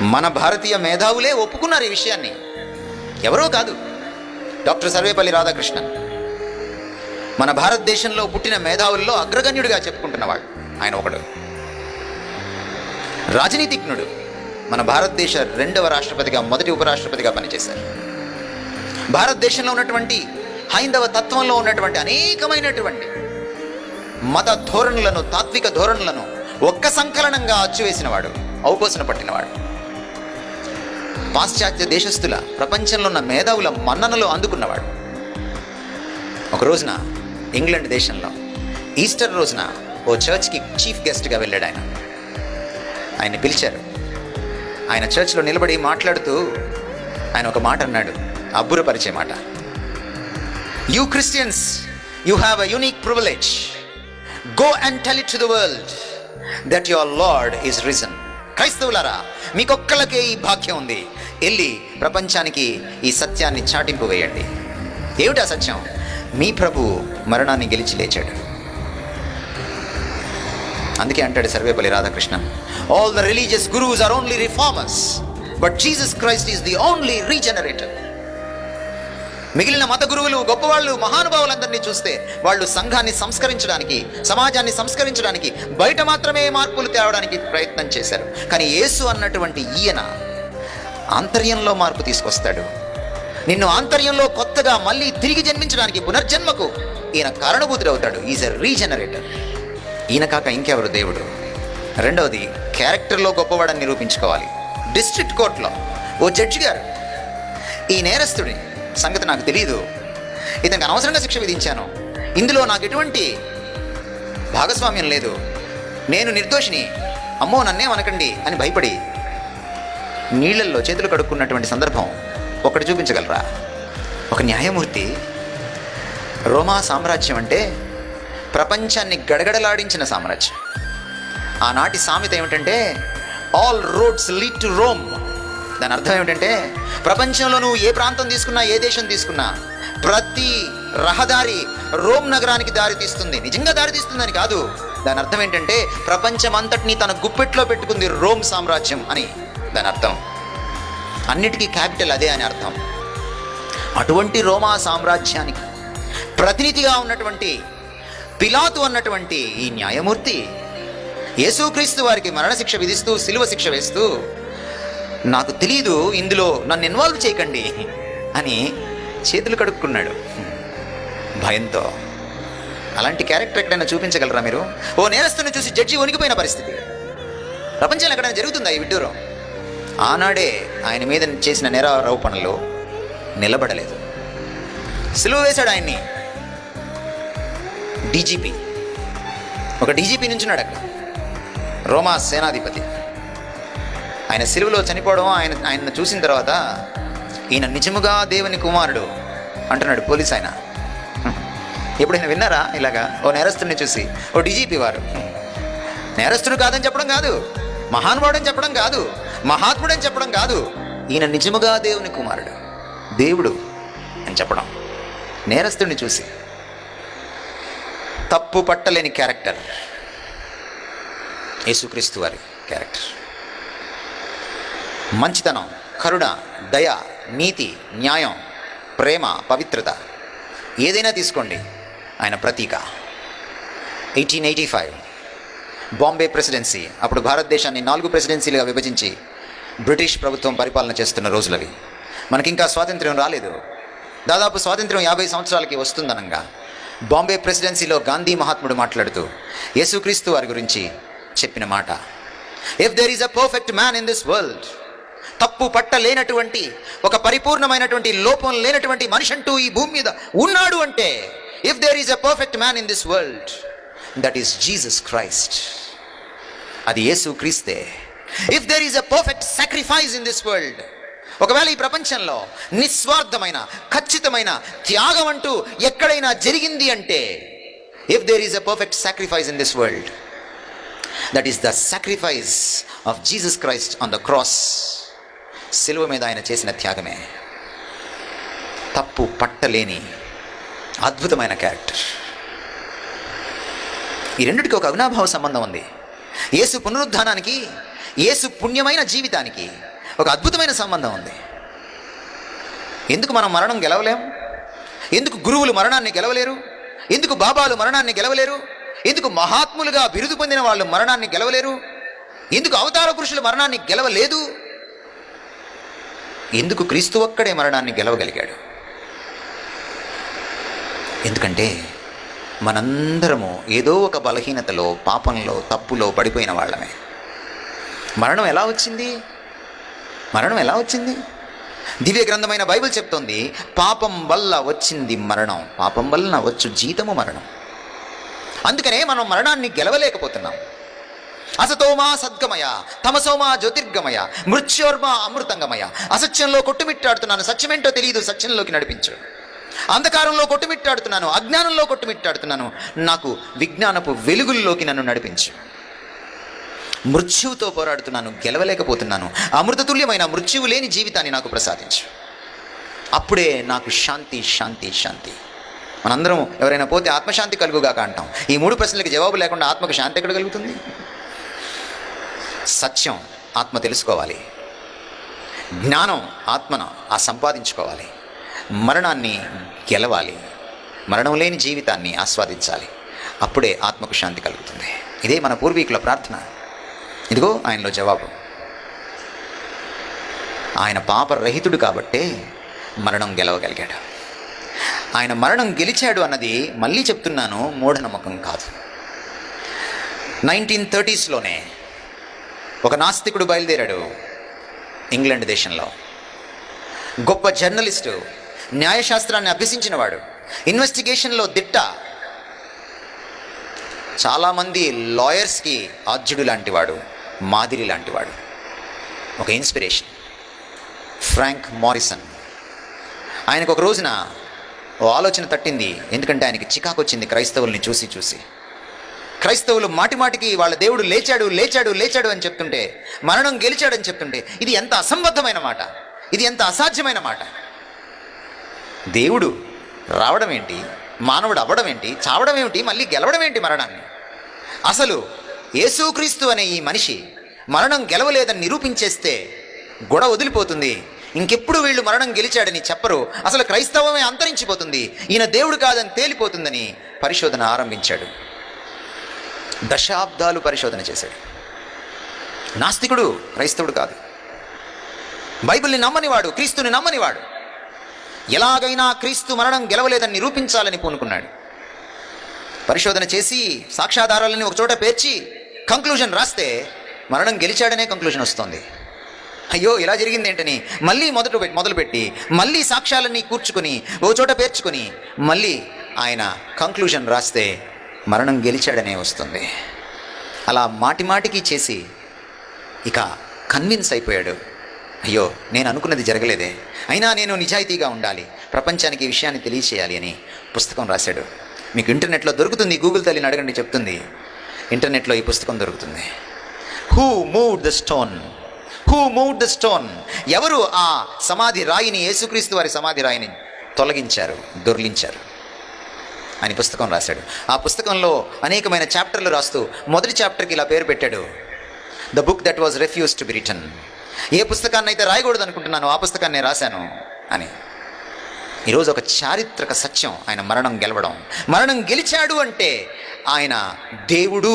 మన భారతీయ మేధావులే ఒప్పుకున్నారు ఈ విషయాన్ని. ఎవరో కాదు డాక్టర్ సర్వేపల్లి రాధాకృష్ణన్. మన భారతదేశంలో పుట్టిన మేధావుల్లో అగ్రగణ్యుడిగా చెప్పుకుంటున్నవాడు ఆయన ఒకడు. రాజనీతిజ్ఞుడు మన భారతదేశ రెండవ రాష్ట్రపతిగా మొదటి ఉపరాష్ట్రపతిగా పనిచేశారు. భారతదేశంలో ఉన్నటువంటి హైందవ తత్వంలో ఉన్నటువంటి అనేకమైనటువంటి మత ధోరణులను తాత్విక ధోరణులను ఒక్క సంకలనంగా అచ్చువేసినవాడు ఔపోసన పట్టినవాడు. పాశ్చాత్య దేశస్థుల ప్రపంచంలో ఉన్న మేధావుల మన్ననలు అందుకున్నవాడు. ఒక రోజున ఇంగ్లాండ్ దేశంలో ఈస్టర్ రోజున ఓ చర్చ్కి చీఫ్ గెస్ట్గా వెళ్ళాడు ఆయన. ఆయన పిలిచారు. ఆయన చర్చ్లో నిలబడి మాట్లాడుతూ ఆయన ఒక మాట అన్నాడు. అబ్బురపరిచే మాట. You Christians you have a unique privilege go and tell it to the world that your lord is risen క్రైస్తవులారా మీకొక్కలకే ఈ భాగ్యం ఉంది. వెళ్ళి ప్రపంచానికి ఈ సత్యాన్ని చాటింపు వేయండి. ఏమిటా సత్యం? మీ ప్రభు మరణాన్ని గెలిచి లేచాడు. అందుకే అంటాడు Sarvepalli Radhakrishnan all the religious gurus are only reformers but Jesus Christ is the only regenerator మిగిలిన మత గురువులు గొప్పవాళ్ళు మహానుభావులందరినీ చూస్తే వాళ్ళు సంఘాన్ని సంస్కరించడానికి సమాజాన్ని సంస్కరించడానికి బయట మాత్రమే మార్పులు తేవడానికి ప్రయత్నం చేశారు. కానీ యేసు అన్నటువంటి ఈయన ఆంతర్యంలో మార్పు తీసుకొస్తాడు. నిన్ను ఆంతర్యంలో కొత్తగా మళ్ళీ తిరిగి జన్మించడానికి పునర్జన్మకు ఈయన కారణభూతుడవుతాడు ఈజ్ ఎ రీజనరేటర్ ఈయన కాక ఇంకెవరు దేవుడు? రెండవది క్యారెక్టర్లో గొప్పవాడని నిరూపించుకోవాలి. డిస్ట్రిక్ట్ కోర్టులో ఓ జడ్జి గారు ఈ నేరస్తుడి సంగతి నాకు తెలియదు ఇతనికి అనవసరంగా శిక్ష విధించాను. ఇందులో నాకు ఎటువంటి భాగస్వామ్యం లేదు. నేను నిర్దోషిని. అమ్మో నన్నే అనకండి అని భయపడి నీళ్ళల్లో చేతులు కడుక్కున్నటువంటి సందర్భం ఒకటి చూపించగలరా? ఒక న్యాయమూర్తి రోమా సామ్రాజ్యం అంటే ప్రపంచాన్ని గడగడలాడించిన సామ్రాజ్యం. ఆనాటి సామెత ఏమిటంటే all roads lead to Rome దాని అర్థం ఏమిటంటే ప్రపంచంలో నువ్వు ఏ ప్రాంతం తీసుకున్నా ఏ దేశం తీసుకున్నా ప్రతి రహదారి రోమ్ నగరానికి దారి తీస్తుంది. నిజంగా దారి తీస్తుందని కాదు. దాని అర్థం ఏంటంటే ప్రపంచం అంతటినీ తన గుప్పెట్లో పెట్టుకుంది రోమ్ సామ్రాజ్యం అని. దాని అర్థం. అన్నిటికీ క్యాపిటల్ అదే అని అర్థం. అటువంటి రోమా సామ్రాజ్యానికి ప్రతినిధిగా ఉన్నటువంటి పిలాతు అన్నటువంటి ఈ న్యాయమూర్తి యేసుక్రీస్తు వారికి మరణశిక్ష విధిస్తూ సిలువ శిక్ష వేస్తూ నాకు తెలియదు ఇందులో నన్ను ఇన్వాల్వ్ చేయకండి అని చేతులు కడుక్కున్నాడు. భయంతో. అలాంటి క్యారెక్టర్ ఎక్కడైనా చూపించగలరా మీరు? ఓ నేరస్తుని చూసి జడ్జి వణికిపోయిన పరిస్థితి. ప్రపంచంలో ఎక్కడైనా జరుగుతుందా ఈ విడ్డూరం? ఆనాడే ఆయన మీద చేసిన నేరారోపణలు నిలబడలేదు. సిలువ వేశాడు ఆయన్ని. డీజీపీ. ఒక డీజీపీ నుంచున్నాడు అక్కడ. రోమా సేనాధిపతి. ఆయన సిలువలో చనిపోవడం ఆయన ఆయన చూసిన తర్వాత ఈయన నిజముగా దేవుని కుమారుడు అంటున్నాడు పోలీస్ ఆయన. ఎప్పుడైనా విన్నారా ఇలాగా? ఓ నేరస్తుడిని చూసి ఓ డీజీపీ వారు. నేరస్తుడు కాదని చెప్పడం కాదు. మహానుభావుడని చెప్పడం కాదు. మహాత్ముడని చెప్పడం కాదు. ఈయన నిజముగా దేవుని కుమారుడు. దేవుడు అని చెప్పడం. నేరస్తుడిని చూసి. తప్పు పట్టలేని క్యారెక్టర్. యేసుక్రీస్తు వారి క్యారెక్టర్. మంచితనం కరుణ దయ నీతి న్యాయం ప్రేమ పవిత్రత. ఏదైనా తీసుకోండి. ఆయన ప్రతీక. Eighteen eighty five. Bombay presidency. అప్పుడు భారతదేశాన్ని నాలుగు ప్రెసిడెన్సీలుగా విభజించి బ్రిటిష్ ప్రభుత్వం పరిపాలన చేస్తున్న రోజులవి. మనకింకా స్వాతంత్ర్యం రాలేదు. దాదాపు స్వాతంత్ర్యం యాభై సంవత్సరాలకి వస్తుందనంగా. బాంబే ప్రెసిడెన్సీలో గాంధీ మహాత్ముడు మాట్లాడుతూ యేసుక్రీస్తు వారి గురించి చెప్పిన మాట if there is a perfect man in this world తప్పు పట్ట లేనటువంటి ఒక పరిపూర్ణమైనటువంటి లోపం లేనటువంటి మనిషి అంటూ ఈ భూమి మీద ఉన్నాడు అంటే if there is a perfect man in this world that is Jesus Christ అది యేసు క్రీస్తే if there is a perfect sacrifice in this world ఒకవేళ ఈ ప్రపంచంలో నిస్వార్థమైన ఖచ్చితమైన త్యాగం అంటూ ఎక్కడైనా జరిగింది అంటే if there is a perfect sacrifice in this world that is the sacrifice of Jesus Christ on the cross సిలువ మీద ఆయన చేసిన త్యాగమే. తప్పు పట్టలేని అద్భుతమైన క్యారెక్టర్ ఈ రెండిటికి ఒక అవినాభావ సంబంధం ఉంది. యేసు పునరుద్ధానానికి యేసు పుణ్యమైన జీవితానికి ఒక అద్భుతమైన సంబంధం ఉంది. ఎందుకు మనం మరణం గెలవలేం? ఎందుకు గురువులు మరణాన్ని గెలవలేరు? ఎందుకు బాబాలు మరణాన్ని గెలవలేరు? ఎందుకు మహాత్ములుగా బిరుదు పొందిన వాళ్ళు మరణాన్ని గెలవలేరు? ఎందుకు అవతార పురుషులు మరణాన్ని గెలవలేదు? ఎందుకు క్రీస్తు ఒక్కడే మరణాన్ని గెలవగలిగాడు? ఎందుకంటే మనందరము ఏదో ఒక బలహీనతలో పాపంలో తప్పులో పడిపోయిన వాళ్ళమే. మరణం ఎలా వచ్చింది? మరణం ఎలా వచ్చింది? దివ్య గ్రంథమైన బైబిల్ చెప్తోంది పాపం వల్ల వచ్చింది మరణం. పాపం వలన వచ్చు జీతము మరణం. అందుకనే మనం మరణాన్ని గెలవలేకపోతున్నాం. అసతోమా సద్గమయ తమసోమా జ్యోతిర్గమయ మృత్యోర్మ అమృతంగమయ. అసత్యంలో కొట్టుమిట్టాడుతున్నాను సత్యమేంటో తెలియదు సత్యంలోకి నడిపించు. అంధకారంలో కొట్టుమిట్టాడుతున్నాను అజ్ఞానంలో కొట్టుమిట్టాడుతున్నాను. నాకు విజ్ఞానపు వెలుగుల్లోకి నన్ను నడిపించు. మృత్యువుతో పోరాడుతున్నాను గెలవలేకపోతున్నాను. అమృతతుల్యమైన మృత్యువు లేని జీవితాన్ని నాకు ప్రసాదించు. అప్పుడే నాకు శాంతి శాంతి శాంతి. మనందరం ఎవరైనా పోతే ఆత్మశాంతి కలుగుగాక అంటాం. ఈ మూడు ప్రశ్నలకు జవాబు లేకుండా ఆత్మకు శాంతి ఎక్కడ కలుగుతుంది? సత్యం ఆత్మ తెలుసుకోవాలి. జ్ఞానం ఆత్మను ఆ సంపాదించుకోవాలి. మరణాన్ని గెలవాలి. మరణం లేని జీవితాన్ని ఆస్వాదించాలి. అప్పుడే ఆత్మకు శాంతి కలుగుతుంది. ఇదే మన పూర్వీకుల ప్రార్థన. ఇదిగో ఆయనలో జవాబు. ఆయన పాపరహితుడు కాబట్టే మరణం గెలవగలిగాడు. ఆయన మరణం గెలిచాడు అన్నది మళ్ళీ చెప్తున్నాను మూఢనమ్మకం కాదు. నైన్టీన్ థర్టీస్లోనే ఒక నాస్తికుడు బయలుదేరాడు ఇంగ్లాండ్ దేశంలో. గొప్ప జర్నలిస్టు న్యాయశాస్త్రాన్ని అభ్యసించినవాడు ఇన్వెస్టిగేషన్లో దిట్ట. చాలామంది లాయర్స్కి ఆద్యుడు లాంటివాడు. మాదిరి లాంటివాడు. ఒక ఇన్స్పిరేషన్. Frank Morrison. ఆయనకు ఒక రోజున ఓ ఆలోచన తట్టింది. ఎందుకంటే ఆయనకి చికాకు వచ్చింది క్రైస్తవుల్ని చూసి చూసి. క్రైస్తవులు మాటిమాటికి వాళ్ళ దేవుడు లేచాడు లేచాడు లేచాడు అని చెప్తుంటే మరణం గెలిచాడని చెప్తుంటే ఇది ఎంత అసంబద్ధమైన మాట. ఇది ఎంత అసాధ్యమైన మాట. దేవుడు రావడం ఏంటి? మానవుడు అవ్వడం ఏంటి? చావడం ఏమిటి? మళ్ళీ గెలవడం ఏంటి మరణాన్ని? అసలు యేసుక్రీస్తు అనే ఈ మనిషి మరణం గెలవలేదని నిరూపించేస్తే గొడ వదిలిపోతుంది. ఇంకెప్పుడు వీళ్ళు మరణం గెలిచాడని చెప్పరు. అసలు క్రైస్తవమే అంతరించిపోతుంది. ఈయన దేవుడు కాదని తేలిపోతుందని పరిశోధన ఆరంభించాడు. దశాబ్దాలు పరిశోధన చేశాడు. నాస్తికుడు క్రైస్తవుడు కాదు. బైబిల్ని నమ్మనివాడు క్రీస్తుని నమ్మనివాడు. ఎలాగైనా క్రీస్తు మరణం గెలవలేదని నిరూపించాలని పూనుకున్నాడు. పరిశోధన చేసి సాక్ష్యాధారాలని ఒకచోట పేర్చి కంక్లూజన్ రాస్తే మరణం గెలిచాడనే కంక్లూజన్ వస్తుంది. అయ్యో ఇలా జరిగింది ఏంటని మళ్ళీ మొదట మొదలుపెట్టి మళ్ళీ సాక్ష్యాలన్నీ కూర్చుకొని ఓ చోట పేర్చుకొని మళ్ళీ ఆయన కంక్లూజన్ రాస్తే మరణం గెలిచాడనే వస్తుంది. అలా మాటిమాటికి చేసి ఇక కన్విన్స్ అయిపోయాడు. అయ్యో నేను అనుకున్నది జరగలేదే. అయినా నేను నిజాయితీగా ఉండాలి ప్రపంచానికి ఈ విషయాన్ని తెలియచేయాలి అని పుస్తకం రాశాడు. మీకు ఇంటర్నెట్లో దొరుకుతుంది గూగుల్ తల్లిని అడగండి చెప్తుంది. ఇంటర్నెట్లో ఈ పుస్తకం దొరుకుతుంది. Who move the stone who move the stone ఎవరు ఆ సమాధి రాయిని యేసుక్రీస్తు వారి సమాధి రాయిని తొలగించారు దొర్లించారు? అని పుస్తకం రాశాడు. ఆ పుస్తకంలో అనేకమైన చాప్టర్లు రాస్తూ మొదటి చాప్టర్కి ఇలా పేరు పెట్టాడు. The book that was refuse to be return ఏ పుస్తకాన్ని అయితే రాయకూడదు అనుకుంటున్నాను ఆ పుస్తకాన్ని రాశాను అని. ఈరోజు ఒక చారిత్రక సత్యం ఆయన మరణం గెలవడం. మరణం గెలిచాడు అంటే ఆయన దేవుడు.